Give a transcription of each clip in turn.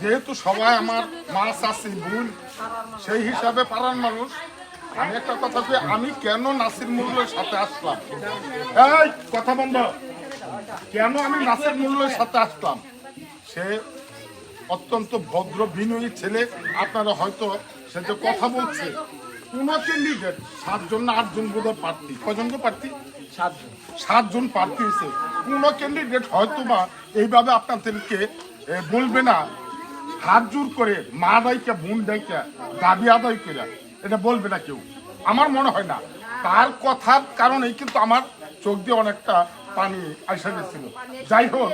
যেহেতু সবাই আমার মা চাষি বোন সেই হিসাবে পাড়ার মানুষ। আমি একটা কথা কই আমি কেন নাসির মূল্যের সাথে আসলাম? এই কথা বন্ধ। কেন আমি নাসির মূল্যের সাথে আসলাম? সে অত্যন্ত ভদ্র বিনয়ী ছেলে। আপনারা হয়তো সে যে কথা বলছে কোন ক্যান্ডিডেট সাতজন না আটজন বোধ প্রার্থী। কজনকে প্রার্থী? সাতজন। সাতজন প্রার্থী হয়েছে। কোন ক্যান্ডিডেট হয়তো বা এইভাবে আপনাদেরকে বলবে না। হাত জোর করে মা দায়িকা বোন দায়িকা দাবি আদায় করে, এটা বলবে না কেউ। আমার মনে হয় না। তার কথার কারণেই কিন্তু আমার চোখ দিয়ে অনেকটা পানি আসা গেছিল। যাই হোক,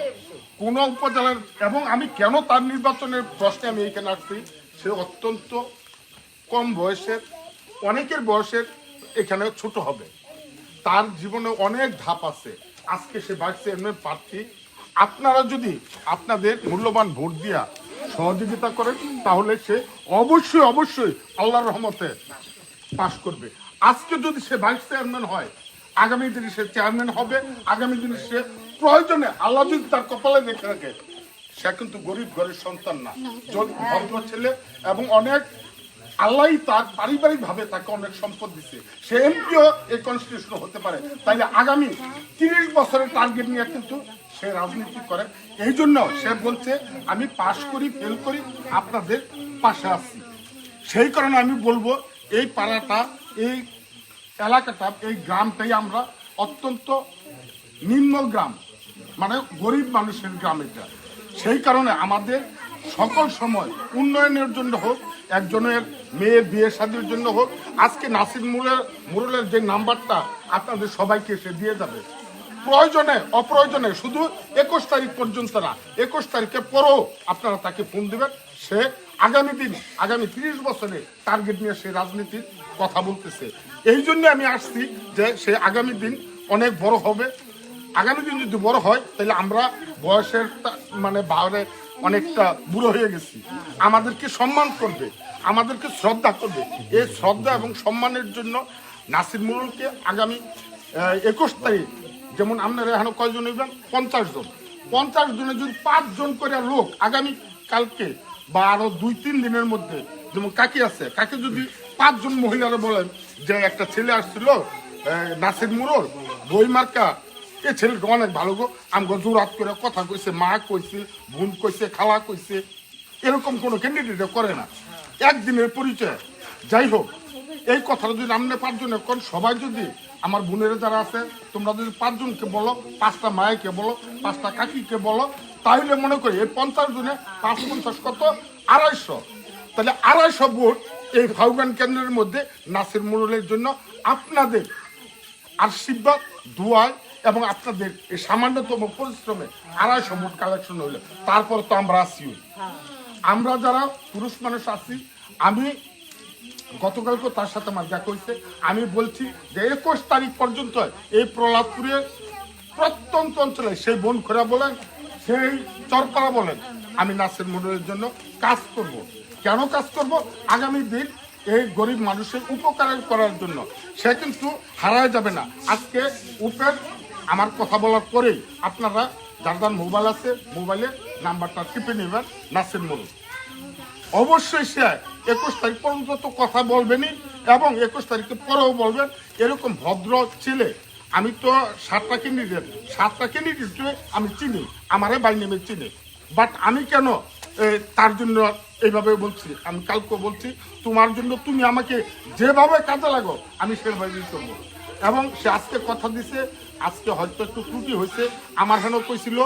কোন উপজেলার, এবং আমি কেন তার নির্বাচনের প্রশ্নে আমি এখানে আসছি, সে অত্যন্ত কম বয়সের, অনেকের বয়সের এখানে ছোট হবে। তার জীবনে অনেক ধাপ আছে। আজকে সে ভাইস চেয়ারম্যান প্রার্থী। আপনারা যদি আপনাদের মূল্যবান ভোট দিয়া সহযোগিতা করেন তাহলে সে অবশ্যই অবশ্যই আল্লাহর রহমতে পাশ করবে। আজকে যদি সে ভাইস চেয়ারম্যান হয় আগামী দিনে সে চেয়ারম্যান হবে আগামী দিনে সে প্রয়োজনে আল্লাহ যদি তার কপালে দেখে রাখে সে কিন্তু গরিব ঘরের সন্তান না। ভদ্র ছেলে এবং অনেক আল্লাহ তার পারিবারিক ভাবে তাকে অনেক সম্পদ দিচ্ছে সে এমপিও এই কনস্টিটিউশন হতে পারে। তাইলে আগামী তিরিশ বছরের টার্গেট নিয়ে কিন্তু সে রাজনীতি করে। এই জন্য সে বলছে, আমি পাশ করি ফেল করি, আপনাদের পাশে আছি। সেই কারণে আমি বলব, এই পাড়াটা, এই এলাকাটা, এই গ্রামটাই আমরা অত্যন্ত নিম্ন গ্রাম মানে গরিব মানুষের গ্রাম এটা। সেই কারণে আমাদের সকল সময় উন্নয়নের জন্য হোক, একজনের মেয়ে, বিয়ে, শাদির জন্য হোক, আজকে নাসির মুরের মুরলের যে নাম্বারটা আপনাদের সবাইকে সে দিয়ে যাবে। প্রয়োজনে, অপ্রয়োজনে, শুধু একুশ তারিখ পর্যন্ত না, একুশ তারিখের পরও আপনারা তাকে ফোন দেবেন। সে আগামী দিন, আগামী তিরিশ বছরে টার্গেট নিয়ে সে রাজনীতির কথা বলতেছে। এই জন্য আমি আসছি যে সে আগামী দিন অনেক বড় হবে। আগামী দিন যদি বড় হয়, তাহলে আমরা বয়সের মানে বাইরে অনেকটা বুড়ো হয়ে গেছি। আমাদেরকে সম্মান করবে, আমাদেরকে শ্রদ্ধা করবে। এই শ্রদ্ধা এবং সম্মানের জন্য নাসির মুরুলকে আগামী একুশ তারিখ যেমন আপনারা এখানে কয়জন হইবেন? পঞ্চাশ জন। পঞ্চাশ জনে যদি পাঁচ জন করে লোক আগামী কালকে বা আরও দুই, তিন দিনের মধ্যে, যেমন কাকি আছে, কাকে যদি পাঁচজন মহিলারা বলেন যে একটা ছেলে আসছিল নাসির মুরল বই মার্কা, এ ছেলেটা অনেক ভালো গো, আমগো জোরাত করে কথা কইছে, মা কইছে, বোন কইছে, খালা কইছে, এরকম কোনো ক্যান্ডিডেট করে না। একদিনের পরিচয়। যাই হোক, এই কথাটা যদি আপনি পাঁচজন এখন সবাই যদি আমার বোনেরা যারা আছে, তোমরা যদি পাঁচজনকে বলো, পাঁচটা মায়েকে বলো, পাঁচটা কাকিকে বলো, তাহলে মনে করি এই পঞ্চাশ জনে পাঁচ পঞ্চাশ কত? আড়াইশো। তাহলে আড়াইশো ভোট এই ফাউগান কেন্দ্রের মধ্যে নাসির মুরলের জন্য আপনাদের আশীর্বাদ দোয়ায় এবং আপনাদের এই সামান্যতম পরিশ্রমে আড়াইশো ভোট কালেকশন হইল। তারপর তো আমরা আসি আমরা যারা পুরুষ মানুষ আছি, আমি গতকালকে তার সাথে আমার দেখা হয়েছে। আমি বলছি যে একুশ তারিখ পর্যন্ত এই প্রহ্লাদপুরের প্রত্যন্ত অঞ্চলে সেই বন খোরা বলেন, সেই চরপাড়া বলেন, আমি নাসির মন্ডলের জন্য কাজ করব। কেন কাজ করব? আগামী দিন এই গরিব মানুষের উপকার করার জন্য। সে কিন্তু হারায় যাবে না। আজকে উপের আমার কথা বলার পরেই আপনারা যার যার মোবাইল আছে, মোবাইলে নাম্বারটা টিপে নেবেন, নাসির মন্ডল অবশ্যই সে একুশ তারিখ পর্যন্ত তো কথা বলবেনই এবং একুশ তারিখে পরেও বলবেন, এরকম ভদ্র ছেলে, আমি তো সাতটা ক্যান্ডিডেট সাতটা ক্যান্ডিডেট আমি চিনি, আমারে বাড়ি নেমে চিনি। বাট আমি কেন তার জন্য এইভাবে বলছি, আমি কালকে বলছি, তোমার জন্য তুমি আমাকে যেভাবে কাজে লাগো, আমি সেভাবেই করব। এবং সে আজকে কথা দিছে, আজকে হয়তো একটু ত্রুটি হয়েছে, আমার হেন কইছিল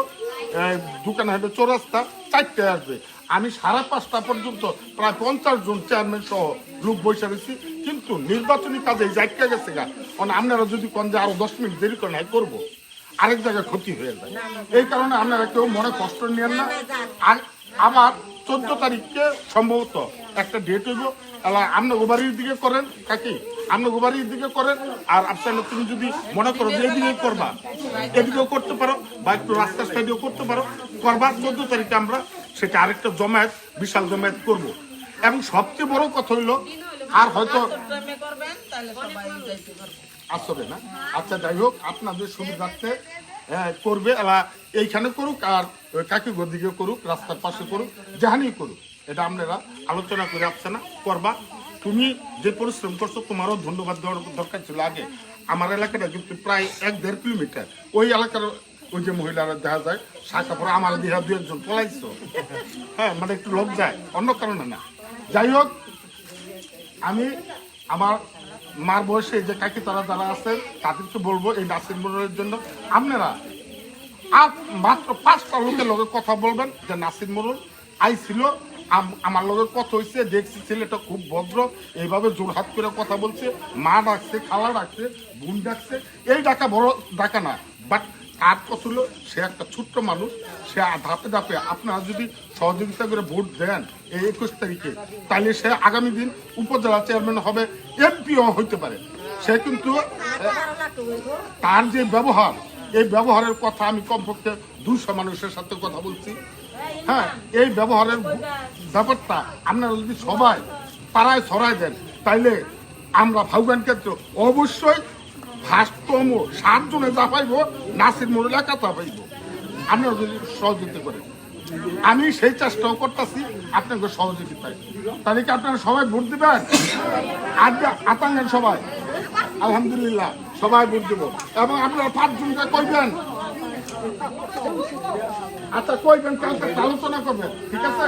দোকানে হেঁটে চৌরাস্তা চারটে আসবে। আমি সাড়ে পাঁচটা পর্যন্ত প্রায় পঞ্চাশ জন চেয়ারম্যান সহ লোক বসে রয়েছি। কিন্তু নির্বাচনী কাজে যাইকা গেছে গা। মানে আপনারা যদি কোন যে আরও দশ মিনিট দেরি করেন হ্যাঁ করব। আরেক জায়গায় ক্ষতি হয়ে যায়। এই কারণে আপনারা কেউ মনে কষ্ট নিয়েন না। আর আবার চোদ্দ তারিখে সম্ভবত একটা ডেট হইব। তাহলে আপনি গোবারির দিকে করেন কাকি? আপনি গোবারির দিকে করেন আর আপনার তুমি যদি মনে করো যে এদিকে করবা এদিকেও করতে পারো বা একটু রাস্তার সাইডেও করতে পারো করবার চোদ্দ তারিখে আমরা সেটা আরেকটা জমায়েত, বিশাল জমায়েত করব। এবং সবচেয়ে বড় কথা হইল, আর হয়তো আসবে না। আচ্ছা যাই হোক, আপনাদের সুবিধার্থে করবে এইখানে করুক, আর কাকি দিকে করুক, রাস্তার পাশে করুক, যেখানেই করুক, এটা আপনারা আলোচনা করে আসছে না, করবা। তুমি যে পরিশ্রম করছ, তোমারও ধন্যবাদ দেওয়ার দরকার ছিল আগে। আমার এলাকাটা কিন্তু প্রায় এক দেড় কিলোমিটার। ওই এলাকার ওই যে মহিলারা দেখা যায় শাখা পরে আমার দেহা দু একজন পলাইছো। হ্যাঁ মানে একটু লোক যায়। অন্য কারণে না। যাই হোক, আমি আমার মার বয়সে যে কাকি তারা যারা আছে, তাদেরকে বলব এই নাসির মোড়ের জন্য। আপনারা আর মাত্র পাঁচটা লোকের লগে কথা বলবেন যে নাসির মোড়ল আইছিল। আম- আমার লগে কথা হয়েছে দেখছি ছেলেটা খুব ভদ্র, এইভাবে জোরহাত করে কথা বলছে। মা ডাকছে, খালা ডাকছে, বোন ডাকছে। এই ডাকা বড় ডাকা না বাট কার কথা সে একটা ছোট্ট মানুষ, সে ধাপে ধাপে আপনারা যদি সহযোগিতা করে ভোট দেন এই একুশ তারিখে, তাহলে সে আগামী দিন উপজেলা চেয়ারম্যান হবে, এমপিও হইতে পারে। সে কিন্তু, তার যে ব্যবহার, এই ব্যবহারের কথা আমি কমপক্ষে দুশো মানুষের সাথে কথা বলছি। হ্যাঁ এই ব্যবহারের ব্যাপারটা আপনারা যদি সবাই পাড়ায় ছড়ায় দেন তাইলে আমরা ভাউগান ক্ষেত্র অবশ্যই ভাস্তম সাতজনে যা পাইব, নাসির মোড় এলাকা তা পাইব। আপনারা যদি সহযোগিতা করেন। আমি সেই চেষ্টাও করতেছি, আপনাকে সহযোগিতায় তাহলে কি আপনারা সবাই ভোট দিবেন? আর আতাঙ্গেন সবাই, আলহামদুলিল্লাহ, সবাই ভোট দেব। এবং আপনারা পাঁচজনকে কইবেন আচ্ছা কইবেন কালকে আলোচনা করবেন ঠিক আছে?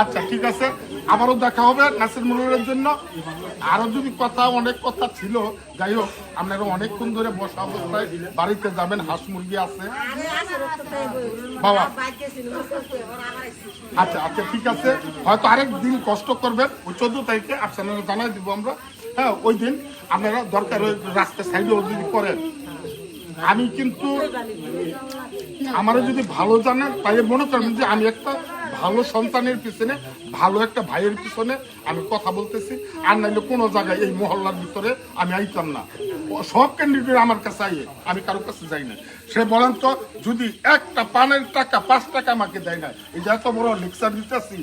আচ্ছা ঠিক আছে। আবারও দেখা হবে নাসির মুনুরের জন্য। আরও যদি কথা, অনেক কথা ছিল, যাই হোক, আপনারা অনেকক্ষণ ধরে বসা অবস্থায় বাড়িতে যাবেন, হাঁস মুরগি আছে। বাবা। আচ্ছা আচ্ছা ঠিক আছে। হয়তো আরেক দিন কষ্ট করবেন। ওই চোদ্দ তারিখে আপনারা জানাই দিব আমরা। হ্যাঁ ওই দিন আপনারা দরকার ওই রাস্তার সাইডেও যদি করেন। আমি কিন্তু আমারও যদি ভালো জানেন তাহলে মনে করেন যে আমি একটা ভালো সন্তানের পিছনে, ভালো একটা ভাইয়ের পিছনে আমি কথা বলতেছি, আর নাইলে কোনো জায়গায় এই মহল্লার ভিতরে আমি আইতাম না। সব ক্যান্ডিডেট আমার কাছে আইয়ে, আমি কারোর কাছে যাই না সে বলেন তো, যদি একটা পানের টাকা, পাঁচ টাকা আমাকে দেয় না, এই যে এত বড় লেকচার দিতেছি,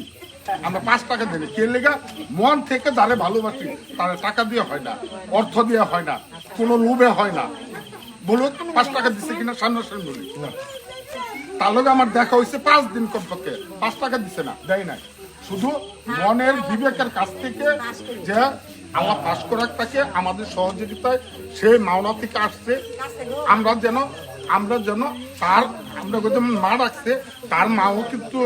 আমরা পাঁচ টাকা দিলে কে লেগা? মন থেকে যারে ভালোবাসি, তারা টাকা দিয়ে হয় না, অর্থ দিয়ে হয় না, কোনো লোভে হয় না। বলুন পাঁচ টাকা দিচ্ছে কিনা সামনে সামনে বলি। তার লগে আমার দেখা হয়েছে পাঁচ দিন কমপক্ষে। পাঁচ টাকা দিছে না দেয় নাই। শুধু মনের বিবেকের কাছ থেকে যে আল্লাহ পাশ করার তাকে আমাদের সহযোগিতায় সে মাওনা থেকে আসছে। আমরা যেন আমরা যেন তার আমরা যেমন মা রাখছে তার মাও কিন্তু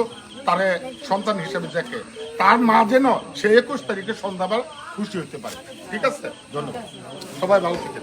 তারে সন্তান হিসেবে দেখে। তার মা যেন সে একুশ তারিখে সন্ধ্যাবেলা খুশি হতে পারে। ঠিক আছে? ধন্যবাদ। সবাই ভালো থেকে